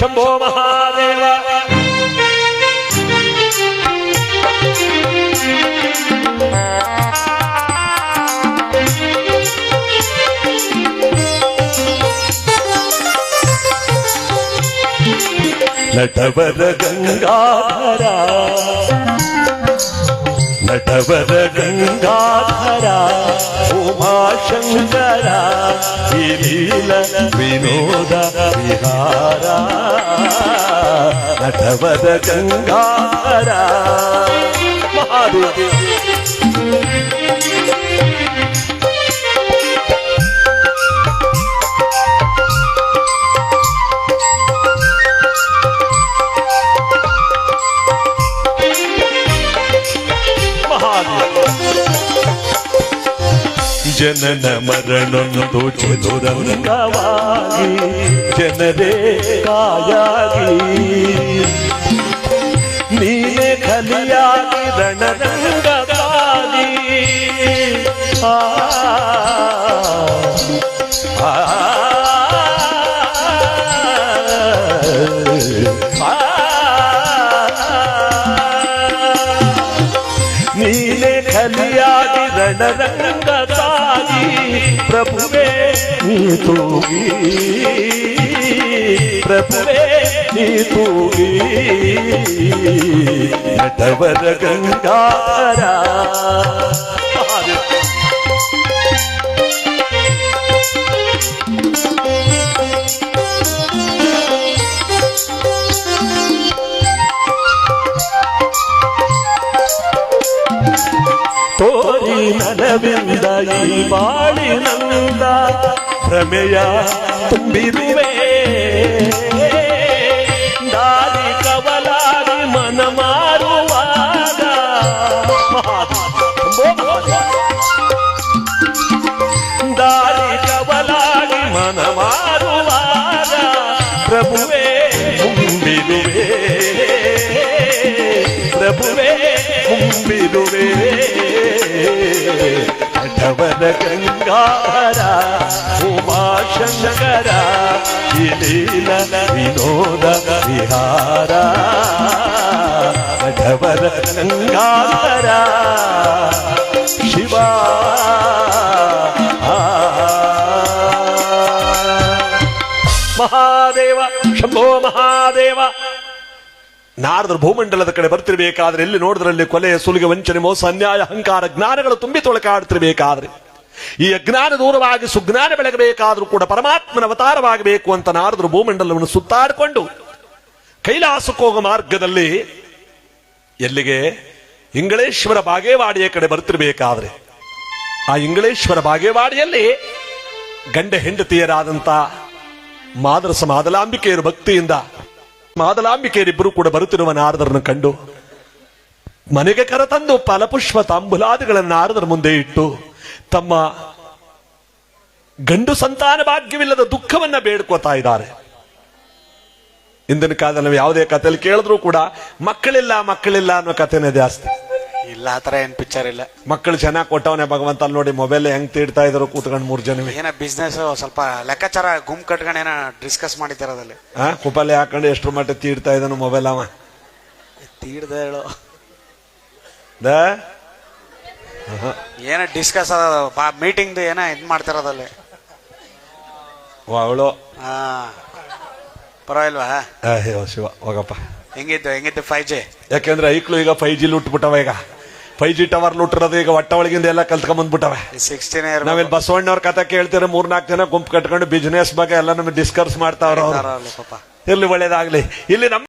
ಶಂಭೋ ಮಹಾದೇವ ನಟವರ ಗಂಗಾಧರ ನಟವರ ಗಂಗಾಧರ ಉಮಾಶಂಕರ ವಿಲೀಲ ವಿನೋದ ವಿಹಾರ ನಟವರ ಗಂಗಾಧರ ಮಹಾದೇವ జనన మరణంతో చదురంగవాలి జనరే కాయాలి నీనే కలియాలి రణరంగవాలి ఆ నీనే కలియాగి రణరంగ ప్రభువే నీతో ప్రభువే నీతో నటవర గంగారా. ತೋರಿ ನನವಿಂದ ಈ ಬಾಳಿನಂದ ಭ್ರಮೆಯ ತುಂಬಿರುವೆ. ದಾರಿ ಕವಲಾಗಿ ಮನ ಮಾರುವಾಗ. ದಾರಿ ಕವಲಾಗಿ ಮನ ಮಾರುವಾಗ. ಪ್ರಭುವೇ ಗಂಗಾರ ಉಮಾಶಂಕರ, ಶಿಲೀಲ, ವಿನೋದ, ವಿಹಾರ ಮಧವರ ಗಂಗಾರ ಶಿವ. ಮಹಾದೇವ, ಶಂಭೋ ಮಹಾದೇವ. ನಾರದರು ಭೂಮಂಡಲದ ಕಡೆ ಬರ್ತಿರ್ಬೇಕಾದ್ರೆ ಎಲ್ಲಿ ನೋಡಿದ್ರಲ್ಲಿ ಕೊಲೆ, ಸುಲಿಗೆ, ವಂಚನೆ, ಮೋಸ, ಅನ್ಯಾಯ, ಅಹಂಕಾರ, ಜ್ಞಾನಗಳು ತುಂಬಿ ತೊಳಕಾಡ್ತಿರ್ಬೇಕಾದ್ರೆ. ಈ ಅಜ್ಞಾನ ದೂರವಾಗಿ ಸುಜ್ಞಾನ ಬೆಳಗಬೇಕಾದ್ರೂ ಕೂಡ ಪರಮಾತ್ಮನ ಅವತಾರವಾಗಬೇಕು ಅಂತ ನಾರದರು ಭೂಮಂಡಲವನ್ನು ಸುತ್ತಾಡಿಕೊಂಡು ಕೈಲಾಸಕ್ಕೆ ಹೋಗೋ ಮಾರ್ಗದಲ್ಲಿ ಎಲ್ಲಿಗೆ? ಇಂಗಳೇಶ್ವರ ಬಾಗೇವಾಡಿಯ ಕಡೆ ಬರ್ತಿರ್ಬೇಕಾದ್ರೆ. ಆ ಇಂಗಳೇಶ್ವರ ಬಾಗೇವಾಡಿಯಲ್ಲಿ ಗಂಡ ಹೆಂಡತಿಯರಾದಂತ ಮಾದರಸ ಮಾದಲಾಂಬಿಕೆಯರು ಭಕ್ತಿಯಿಂದ ಮಾದಲಾಂಬಿಕೆಯರಿಬ್ಬರು ಕೂಡ ಬರುತ್ತಿರುವ ನಾರದರನ್ನು ಕಂಡು ಮನೆಗೆ ಕರೆತಂದು ಫಲಪುಷ್ಪ ತಾಂಬುಲಾದಿಗಳನ್ನು ನಾರದರ ಮುಂದೆ ಇಟ್ಟು ತಮ್ಮ ಗಂಡು ಸಂತಾನ ಭಾಗ್ಯವಿಲ್ಲದ ದುಃಖವನ್ನ ಬೇಡ್ಕೋತಾ ಇದ್ದಾರೆ. ಇಂದಿನ ಕಾಲದಲ್ಲಿ ನಾವು ಯಾವುದೇ ಕಥೆಯಲ್ಲಿ ಕೇಳಿದ್ರು ಕೂಡ ಮಕ್ಕಳಿಲ್ಲ ಮಕ್ಕಳಿಲ್ಲ ಅನ್ನೋ ಕಥೆನೇ ಜಾಸ್ತಿ. ಇಲ್ಲ ಆತರ ಏನ್ ಪಿಕ್ಚರ್ ಇಲ್ಲ. ಮಕ್ಕಳು ಚೆನ್ನಾಗಿ ಕೊಟ್ಟವನೇ ಭಗವಂತ ಅಲ್ಲಿ ನೋಡಿ ಮೊಬೈಲ್ ಹೆಂಗ್ ತೀಡ್ತಾ ಇದ್ರು ಕೂತ್ಕೊಂಡು ಮೂರ್ ಜನವೇ ಏನ ಬಿಸ್ನೆಸ್ ಸ್ವಲ್ಪ ಲೆಕ್ಕಾಚಾರ ಗುಂಪು ಕಟ್ಕೊಂಡು ಏನ ಡಿಸ್ಕಸ್ ಮಾಡಿದ್ದಾರೆ ಆ ಕುಪಲೆ ಹಾಕೊಂಡು ಎಷ್ಟ್ರ ಮಟ್ಟ ತೀಡ್ತಾ ಇದ್ದಾನು ಮೊಬೈಲ್ ಅವ. ತೀಡ್ದ ಹೇಳು. ದ? ಏನ ಡಿಸ್ಕಸ್ ಮೀಟಿಂಗ್ ಏನೋ ಇದ್ ಮಾಡ್ತಿರೋದಲ್ಲಿ? ಅವಳು. ಹಾ. ಪರವಾಗಿಲ್ವಾ? ಅಯ್ಯೋ ಶಿವ ಹೋಗಪ್ಪ. ಹೆಂಗಿತ್ತು ಹೆಂಗಿತ್ತು ಫೈವ್ ಜಿ ಯಾಕೆಂದ್ರೆ ಐಕ್ಳು ಈಗ ಫೈವ್ ಜಿ ಲುಟ್ಬಿಟ್ಟವ ಈಗ. ಫೈವ್ ಜಿ ಟವರ್ ಲುಟ್ಟಿರೋದು ಈಗ ಒಟ್ಟ ಒಳಗಿಂದ ಎಲ್ಲ ಕಲ್ತ್ಕೊಂಬಂದ್ಬಿಟ್ಟವೆ ಸಿಕ್ಸ್ಟೀನ್ ನಾವಿಲ್ಲಿ ಬಸವಣ್ಣವ್ರ ಕಥೆ ಕೇಳ್ತೀರ ಮೂರ್ನಾಲ್ಕು ಜನ ಗುಂಪು ಕಟ್ಕೊಂಡು ಬಿಸ್ನೆಸ್ ಬಗ್ಗೆ ಎಲ್ಲ ನಮಗೆ ಡಿಸ್ಕಸ್ ಮಾಡ್ತಾವ್ರ ಇರ್ಲಿ ಒಳ್ಳೇದಾಗ್ಲಿ? ಇಲ್ಲಿ ನಮ್ಮ